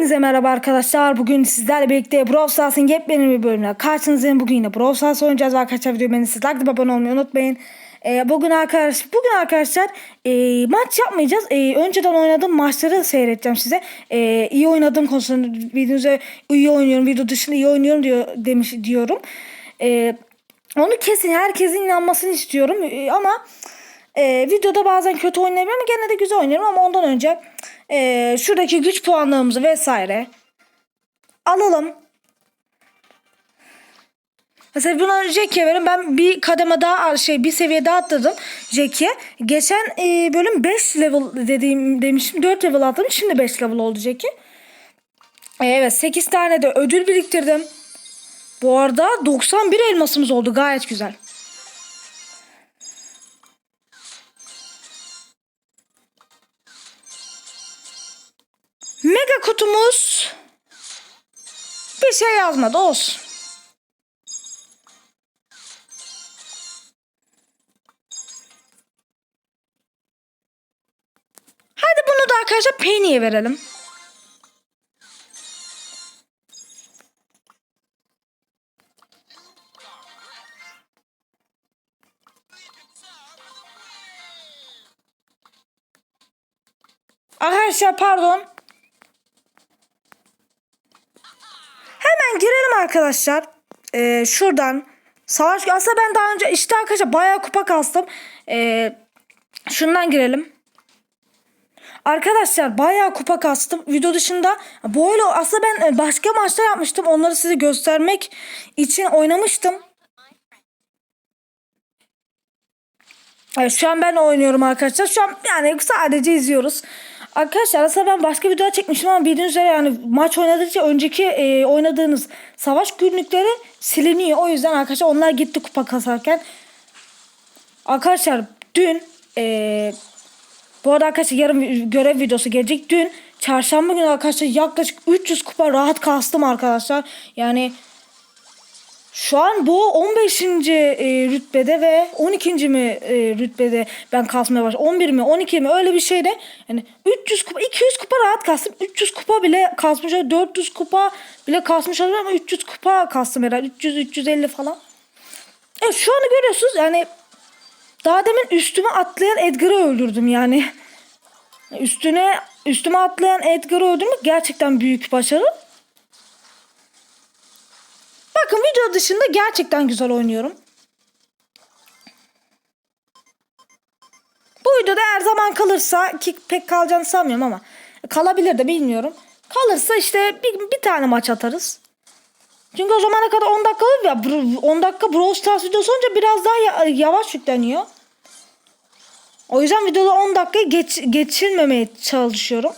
Hepinize merhaba arkadaşlar. Bugün sizlerle birlikte Brawl Stars'ın yepyeni bir bölümüne karşınızdayım. Bugün yine Brawl Stars oynayacağız arkadaşlar. Videoyu beni siz like abone olmayı unutmayın. Ee, bugün arkadaş bugün arkadaşlar e, maç yapmayacağız. E, önceden oynadığım maçları seyredeceğim size. E, iyi oynadığım konusunda videonuza iyi oynuyorum. Video dışında iyi oynuyorum diyor demiş diyorum. E, onu kesin herkesin inanmasını istiyorum. E, ama e, videoda bazen kötü oynayabiliyorum ama gene de güzel oynuyorum ama ondan önce e, şuradaki güç puanlarımızı vesaire alalım. Mesela buna Jack'e verin. Ben bir kademe daha şey bir seviye daha atladım Jack'e. Geçen e, bölüm 5 level dediğim demişim 4 level atladım. Şimdi 5 level oldu Jack'e. E, evet 8 tane de ödül biriktirdim. Bu arada 91 elmasımız oldu. Gayet güzel. Bir şey yazmadı olsun. Hadi bunu da arkadaşlar Penny'e verelim. Arkadaşlar pardon. Hemen girelim arkadaşlar. Ee, şuradan savaş aslında ben daha önce işte arkadaşlar bayağı kupa kastım. Ee, şundan girelim. Arkadaşlar bayağı kupa kastım. Video dışında böyle aslında ben başka maçlar yapmıştım. Onları size göstermek için oynamıştım. Evet, şu an ben oynuyorum arkadaşlar. Şu an yani sadece izliyoruz. Arkadaşlar aslında ben başka video çekmiştim ama bildiğiniz üzere yani maç oynadıkça önceki e, oynadığınız savaş günlükleri siliniyor. O yüzden arkadaşlar onlar gitti kupa kasarken. Arkadaşlar dün e, bu arada arkadaşlar yarın görev videosu gelecek. Dün çarşamba günü arkadaşlar yaklaşık 300 kupa rahat kastım arkadaşlar. Yani şu an bu 15. E, rütbede ve 12. mi e, rütbede ben kasmaya başladım. 11 mi 12 mi öyle bir şeyde. Yani 300 kupa 200 kupa rahat kastım. 300 kupa bile kasmış. 400 kupa bile kasmış olabilir ama 300 kupa kastım herhalde. 300 350 falan. Evet şu anı görüyorsunuz yani daha demin üstüme atlayan Edgar'ı öldürdüm yani. Üstüne üstüme atlayan Edgar'ı öldürmek gerçekten büyük başarı. Bakın video dışında gerçekten güzel oynuyorum. Bu videoda her zaman kalırsa ki pek kalacağını sanmıyorum ama kalabilir de bilmiyorum. Kalırsa işte bir, bir tane maç atarız. Çünkü o zamana kadar 10 dakika ya 10 dakika Brawl Stars videosu olunca biraz daha yavaş yükleniyor. O yüzden videoda 10 dakikayı geç, geçirmemeye çalışıyorum.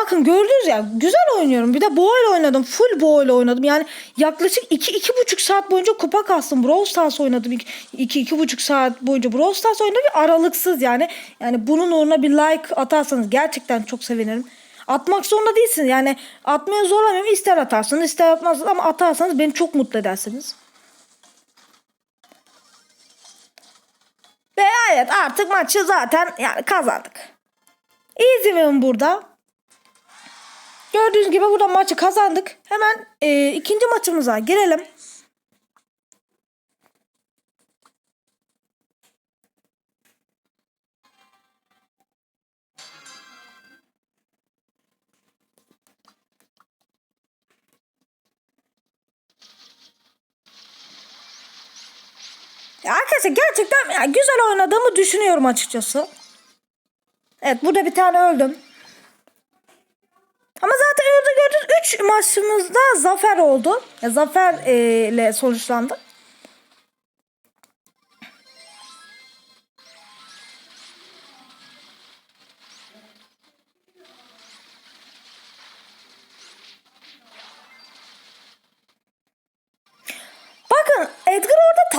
Bakın gördünüz ya güzel oynuyorum. Bir de boğayla oynadım. Full boğayla oynadım. Yani yaklaşık 2 iki, 2,5 saat boyunca kupa kastım. Brawl Stars oynadım. 2 2,5 saat boyunca Brawl Stars oynadım. Aralıksız yani. Yani bunun uğruna bir like atarsanız gerçekten çok sevinirim. Atmak zorunda değilsiniz. Yani atmaya zorlamıyorum. İster atarsınız ister atmazsınız ama atarsanız beni çok mutlu edersiniz. Ve evet artık maçı zaten yani kazandık. Win burada. Gördüğünüz gibi burada maçı kazandık. Hemen e, ikinci maçımıza girelim. Ya arkadaşlar gerçekten güzel oynadığımı düşünüyorum açıkçası. Evet burada bir tane öldüm. Ama zaten orada gördüğünüz 3 maçımızda zafer oldu. Ya, zafer e, sonuçlandı.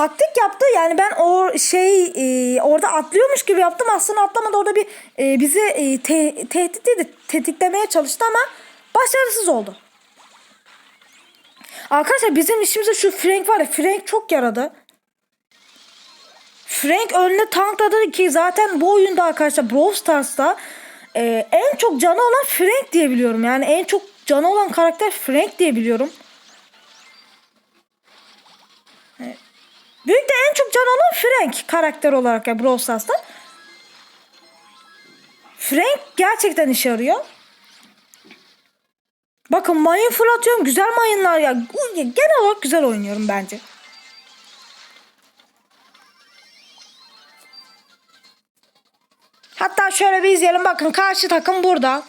Taktik yaptı. Yani ben o şey e, orada atlıyormuş gibi yaptım. Aslında atlamadı. Orada bir e, bizi e, te, tehdit dedi. Tetiklemeye çalıştı ama başarısız oldu. Arkadaşlar bizim işimize şu Frank var ya. Frank çok yaradı. Frank önüne tankladı ki zaten bu oyunda arkadaşlar Brawl Stars'ta e, en çok canı olan Frank diye biliyorum. Yani en çok canı olan karakter Frank diye biliyorum. E, Büyük de en çok canı olan Frank karakter olarak ya Brawl Stars'ta. Frank gerçekten işe yarıyor. Bakın mayın fırlatıyorum. Güzel mayınlar ya. Genel olarak güzel oynuyorum bence. Hatta şöyle bir izleyelim. Bakın karşı takım burada.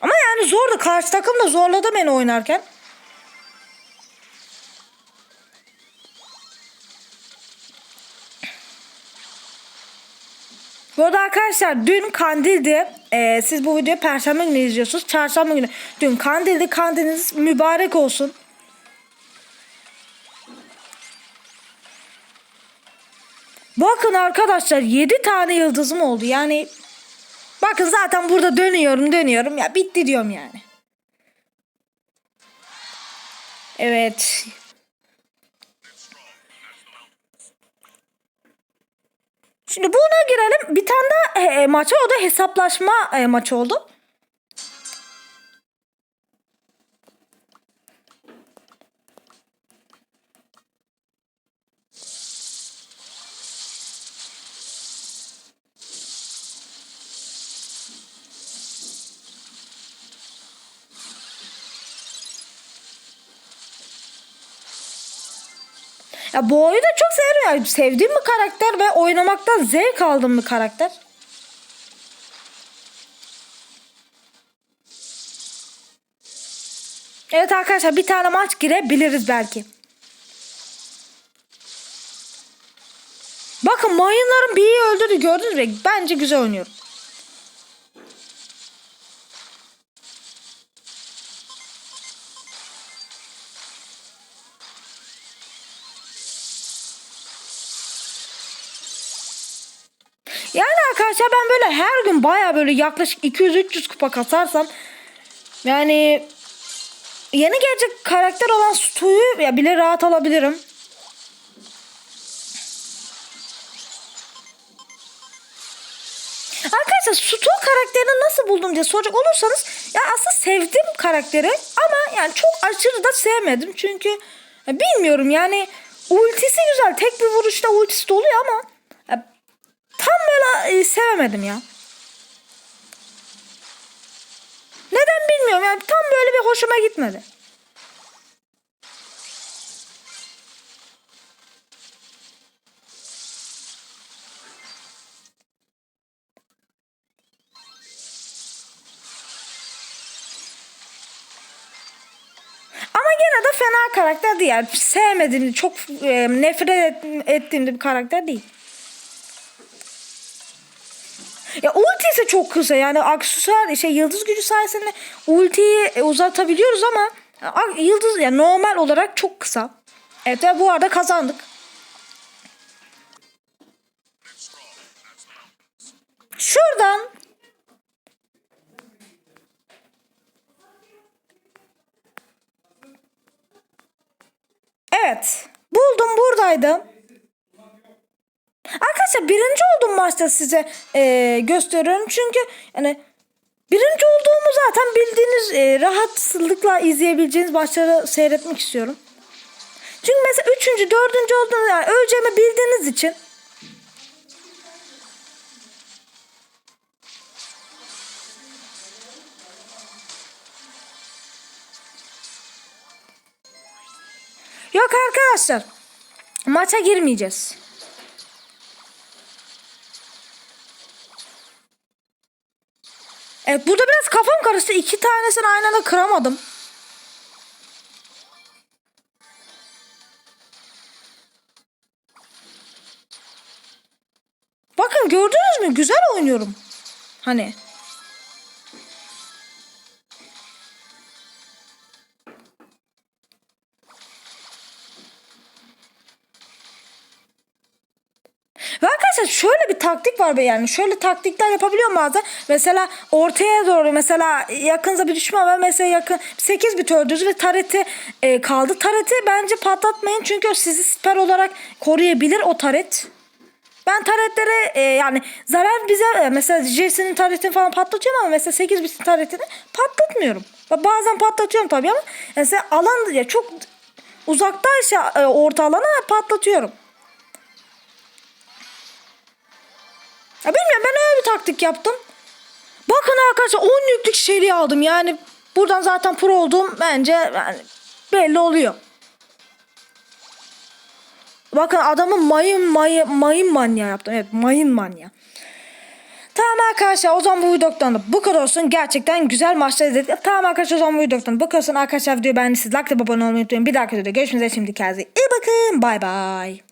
Ama yani zordu. Karşı takım da zorladı beni oynarken. Bu arada arkadaşlar dün kandildi. Ee, siz bu videoyu perşembe günü izliyorsunuz. Çarşamba günü. Dün kandildi. Kandiliniz mübarek olsun. Bakın arkadaşlar 7 tane yıldızım oldu. Yani bakın zaten burada dönüyorum dönüyorum. Ya bitti diyorum yani. Evet. Şimdi buna girelim. Bir tane daha e, maça o da hesaplaşma e, maçı oldu. Ya bu oyunu çok severim. Yani sevdiğim bir karakter ve oynamaktan zevk aldığım bir karakter. Evet arkadaşlar bir tane maç girebiliriz belki. Bakın mayınların biri öldürdü gördünüz mü? Bence güzel oynuyorum. Arkadaşlar ben böyle her gün baya böyle yaklaşık 200-300 kupa kasarsam yani yeni gelecek karakter olan Stu'yu ya bile rahat alabilirim. Arkadaşlar Stu karakterini nasıl buldum diye soracak olursanız ya aslında sevdim karakteri ama yani çok aşırı da sevmedim çünkü ya bilmiyorum yani ultisi güzel tek bir vuruşta ultisi doluyor ama tam böyle e, sevemedim ya. Neden bilmiyorum yani tam böyle bir hoşuma gitmedi. Fena karakter değil. Yani sevmediğim, çok e, nefret et- ettiğim bir karakter değil. Ya ultisi çok kısa yani aksesuar şey yıldız gücü sayesinde ultiyi e, uzatabiliyoruz ama yıldız yani normal olarak çok kısa. Evet ve bu arada kazandık. Şuradan Evet. Buldum buradaydı. Arkadaşlar birinci oldum maçta size e, gösteriyorum. Çünkü yani birinci olduğumu zaten bildiğiniz e, rahatlıkla izleyebileceğiniz maçları seyretmek istiyorum. Çünkü mesela üçüncü, dördüncü olduğunu yani öleceğimi bildiğiniz için Yok arkadaşlar. Maça girmeyeceğiz. Evet burada biraz kafam karıştı. İki tanesini aynı anda kıramadım. Bakın gördünüz mü? Güzel oynuyorum. Hani. Arkadaşlar şöyle bir taktik var be yani. Şöyle taktikler yapabiliyorum bazen. Mesela ortaya doğru mesela yakınza bir düşman var. Mesela yakın 8 bit öldürdü ve tareti e, kaldı. Tareti bence patlatmayın çünkü o sizi siper olarak koruyabilir o taret. Ben taretlere e, yani zarar bize e, mesela Jesse'nin taretini falan patlatıyorum ama mesela 8 bitin taretini patlatmıyorum. Ba- Bazen patlatıyorum tabii ama mesela alan ya çok uzaktaysa e, orta alana patlatıyorum. Ya bilmiyorum ben öyle bir taktik yaptım. Bakın arkadaşlar 10 yüklük seri aldım. Yani buradan zaten pro olduğum bence yani belli oluyor. Bakın adamı mayın mayın mayın manya yaptım. Evet mayın manya. Tamam arkadaşlar o zaman bu videodan da bu kadar olsun. Gerçekten güzel maçlar izledik. Tamam arkadaşlar o zaman bu videodan bu kadar olsun. Arkadaşlar videoyu beğendiyseniz like ve abone olmayı unutmayın. Bir dahaki videoda görüşmek üzere. Şimdi kendinize iyi bakın. Bay bay.